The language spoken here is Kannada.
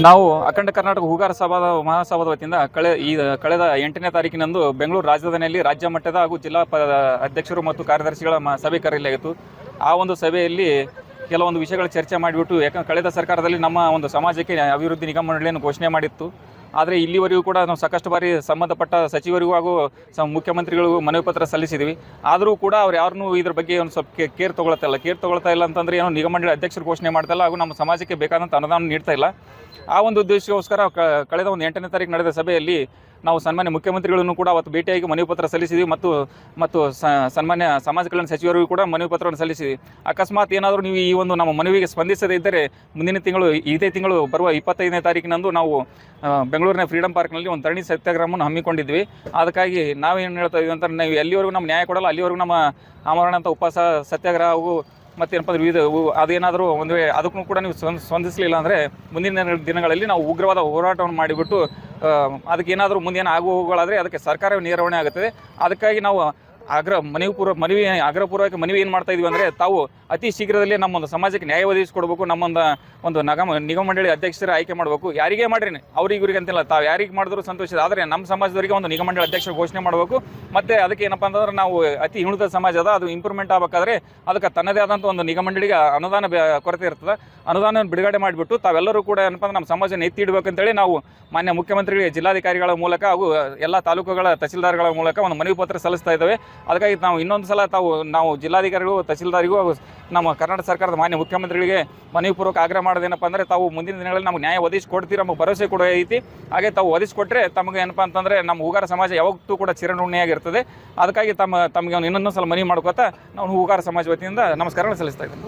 ನಾವು ಅಖಂಡ ಕರ್ನಾಟಕ ಹೂಗಾರ ಸಭಾದ, ಮಹಾಸಭಾದ ವತಿಯಿಂದ ಕಳೆ, ಈ, ಕಳೆದ ಎಂಟನೇ ತಾರೀಕಿನಂದು ಬೆಂಗಳೂರು ರಾಜಧಾನಿಯಲ್ಲಿ ರಾಜ್ಯ ಮಟ್ಟದ ಹಾಗೂ ಜಿಲ್ಲಾ ಅಧ್ಯಕ್ಷರು ಮತ್ತು ಕಾರ್ಯದರ್ಶಿಗಳ ಮ, ಸಭೆ ಕರೆಯಲಾಗಿತ್ತು. ಆ ಒಂದು ಸಭೆಯಲ್ಲಿ ಕೆಲವೊಂದು ವಿಷಯಗಳ ಚರ್ಚೆ ಮಾಡಿಬಿಟ್ಟು, ಯಾಕಂದ್ರೆ ಕಳೆದ ಸರ್ಕಾರದಲ್ಲಿ ನಮ್ಮ ಒಂದು ಸಮಾಜಕ್ಕೆ ಅಭಿವೃದ್ಧಿ ನಿಗಮ ಮಂಡಳಿಯನ್ನು ಘೋಷಣೆ ಮಾಡಿತ್ತು. ಆದರೆ ಇಲ್ಲಿವರೆಗೂ ಕೂಡ ನಾವು ಸಾಕಷ್ಟು ಬಾರಿ ಸಂಬಂಧಪಟ್ಟ ಸಚಿವರಿಗೂ ಹಾಗೂ ಸ ಮುಖ್ಯಮಂತ್ರಿಗಳಿಗೂ ಮನವಿ ಪತ್ರ ಸಲ್ಲಿಸಿದ್ವಿ. ಆದರೂ ಕೂಡ ಅವ್ರು ಯಾರನ್ನೂ ಇದ್ರ ಬಗ್ಗೆ ಒಂದು ಸ್ವಲ್ಪ ಕೇರ್ ತೊಗೊಳ್ತಾ ಇಲ್ಲ. ಕೇರ್ ತೊಗೊಳ್ತಾ ಇಲ್ಲ ಅಂತಂದ್ರೆ ಏನೋ ನಿಗಮ ಮಂಡಳಿ ಅಧ್ಯಕ್ಷರು ಘೋಷಣೆ ಮಾಡ್ತಾ ಇಲ್ಲ ಹಾಗೂ ನಮ್ಮ ಸಮಾಜಕ್ಕೆ ಬೇಕಾದಂಥ ಅನುದಾನ ನೀಡ್ತಾ ಇಲ್ಲ. ಆ ಒಂದು ಉದ್ದೇಶಕ್ಕೋಸ್ಕರ ಕಳೆದ ಒಂದು ಎಂಟನೇ ತಾರೀಕು ನಡೆದ ಸಭೆಯಲ್ಲಿ ನಾವು ಸನ್ಮಾನ್ಯ ಮುಖ್ಯಮಂತ್ರಿಗಳನ್ನು ಕೂಡ ಅವತ್ತು ಭೇಟಿಯಾಗಿ ಮನವಿ ಪತ್ರ ಸಲ್ಲಿಸಿದ್ವಿ ಮತ್ತು ಮತ್ತು ಸನ್ಮಾನ್ಯ ಸಮಾಜ ಕಲ್ಯಾಣ ಸಚಿವರಿಗೂ ಕೂಡ ಮನವಿ ಪತ್ರವನ್ನು ಸಲ್ಲಿಸಿದ್ವಿ. ಅಕಸ್ಮಾತ್ ಏನಾದರೂ ನೀವು ಈ ಒಂದು ನಮ್ಮ ಮನವಿಗೆ ಸ್ಪಂದಿಸದೇ ಇದ್ದರೆ ಮುಂದಿನ ತಿಂಗಳು ಇದೇ ತಿಂಗಳು ಬರುವ ಇಪ್ಪತ್ತೈದನೇ ತಾರೀಕಿನಂದು ನಾವು ಆ, ಬೆಂಗಳೂರಿನ ಫ್ರೀಡಮ್ ಪಾರ್ಕ್ನಲ್ಲಿ ಒಂದು ತರಣಿ ಸತ್ಯಾಗ್ರಹವನ್ನು ಹಮ್ಮಿಕೊಂಡಿದ್ವಿ. ಅದಕ್ಕಾಗಿ ನಾವೇನು ಹೇಳ್ತಾ ಇದ್ವಿ ಅಂತ ನಾವು ಎಲ್ಲಿವರೆಗೂ ನಮ್ಮ ನ್ಯಾಯ ಕೊಡಲ್ಲ, ಅಲ್ಲಿವರೆಗೂ ನಮ್ಮ ಆಮರಣ ಅಂತ ಉಪವಾಸ, ಸತ್ಯಾಗ್ರಹ ಮತ್ತು ಏನಪ್ಪ ಅಂದ್ರೆ ವಿವಿಧ ಅದೇನಾದರೂ ಒಂದು ಅದಕ್ಕೂ ಕೂಡ ನೀವು ಸ್ಪಂದ- ಸ್ಪಂದಿಸಲಿಲ್ಲ ಅಂದರೆ ಮುಂದಿನ ದಿನಗಳಲ್ಲಿ ನಾವು ಉಗ್ರವಾದ ಹೋರಾಟವನ್ನು ಮಾಡಿಬಿಟ್ಟು ಅದಕ್ಕೆ ಏನಾದರೂ ಮುಂದೇನು ಆಗು ಹೋಗುಗಳಾದರೆ ಅದಕ್ಕೆ ಸರ್ಕಾರವೇ ನಿರ್ವಹಣೆ ಆಗುತ್ತದೆ. ಅದಕ್ಕಾಗಿ ನಾವು ಆಗ್ರಹ ಮನವಿ ಪೂರ್ವ ಮನವಿ ಆಗ್ರಹಪೂರ್ವಕ ಮನವಿ ಏನು ಮಾಡ್ತಾ ಇದೀವಿ ಅಂದರೆ ತಾವು ಅತಿ ಶೀಘ್ರದಲ್ಲೇ ನಮ್ಮ ಒಂದು ಸಮಾಜಕ್ಕೆ ನ್ಯಾಯ ಒದಗಿಸಿಕೊಡ್ಬೇಕು, ನಮ್ಮೊಂದು ಒಂದು ನಗಮ ನಿಗಮ ಮಂಡಳಿ ಅಧ್ಯಕ್ಷರ ಆಯ್ಕೆ ಮಾಡಬೇಕು. ಯಾರಿಗೇ ಮಾಡ್ರಿ ಅವ್ರಿಗೆ, ಇವ್ರಿಗೆ ಅಂತಿಲ್ಲ. ತಾವು ಯಾರಿಗೆ ಮಾಡಿದ್ರು ಸಂತೋಷ ಆದರೆ ನಮ್ಮ ಸಮಾಜದವರಿಗೆ ಒಂದು ನಿಗಮ ಮಂಡಳಿ ಅಧ್ಯಕ್ಷರು ಘೋಷಣೆ ಮಾಡಬೇಕು. ಮತ್ತು ಅದಕ್ಕೆ ಏನಪ್ಪ ಅಂತಂದ್ರೆ ನಾವು ಅತಿ ಹಿಂದುಳಿದ ಸಮಾಜ ಅದ, ಅದು ಇಂಪ್ರೂವ್ಮೆಂಟ್ ಆಗಬೇಕಾದ್ರೆ ಅದಕ್ಕೆ ತನ್ನದೇ ಆದಂಥ ಒಂದು ನಿಗಮ ಮಂಡಳಿಗೆ ಅನುದಾನ ಕೊರತೆ ಇರ್ತದೆ. ಅನುದಾನ ಬಿಡುಗಡೆ ಮಾಡಿಬಿಟ್ಟು ತಾವೆಲ್ಲರೂ ಕೂಡ ಏನಪ್ಪ ಅಂದ್ರೆ ನಮ್ಮ ಸಮಾಜನ ಎತ್ತಿ ಇಡಬೇಕಂತೇಳಿ ನಾವು ಮಾನ್ಯ ಮುಖ್ಯಮಂತ್ರಿಗಳಿಗೆ ಜಿಲ್ಲಾಧಿಕಾರಿಗಳ ಮೂಲಕ ಹಾಗೂ ಎಲ್ಲ ತಾಲೂಕುಗಳ ತಹಸೀಲ್ದಾರ್ಗಳ ಮೂಲಕ ಒಂದು ಮನವಿ ಪತ್ರ ಸಲ್ಲಿಸ್ತಾ ಇದ್ದೇವೆ. ಅದಕ್ಕಾಗಿ ನಾವು ಇನ್ನೊಂದು ಸಲ ತಾವು, ನಾವು ಜಿಲ್ಲಾಧಿಕಾರಿಗಳು ತಹಸೀಲ್ದಾರಿಗೂ ನಮ್ಮ ಕರ್ನಾಟಕ ಸರ್ಕಾರದ ಮಾನ್ಯ ಮುಖ್ಯಮಂತ್ರಿಗಳಿಗೆ ಮನವಿ ಪೂರ್ವಕ ಆಗ್ರಹ ಮಾಡೋದೇನಪ್ಪ ಅಂದರೆ ತಾವು ಮುಂದಿನ ದಿನಗಳಲ್ಲಿ ನಮ್ಗೆ ನ್ಯಾಯ ಒದಗಿಸಿ ಕೊಡ್ತೀರ ನಮಗೆ ಭರವಸೆ ಕೊಡೋ ಐತಿ ಹಾಗೆ ತಾವು ಒದಗಿಸ್ಕೊಟ್ರೆ ತಮಗೆ ಏನಪ್ಪ ಅಂತಂದರೆ ನಮ್ಮ ಹೂಗಾರ ಸಮಾಜ ಯಾವತ್ತೂ ಕೂಡ ಚಿರಋಣಿಯಾಗಿರ್ತದೆ. ಅದಕ್ಕಾಗಿ ತಮ್ಮ, ತಮಗೆ ಇನ್ನೊಂದು ಸಲ ಮನವಿ ಮಾಡ್ಕೋತಾ ನಾವು ಹೂಗಾರ ಸಮಾಜ ವತಿಯಿಂದ ನಮಸ್ಕಾರಗಳು ಸಲ್ಲಿಸ್ತಾ ಇದ್ದೀನಿ.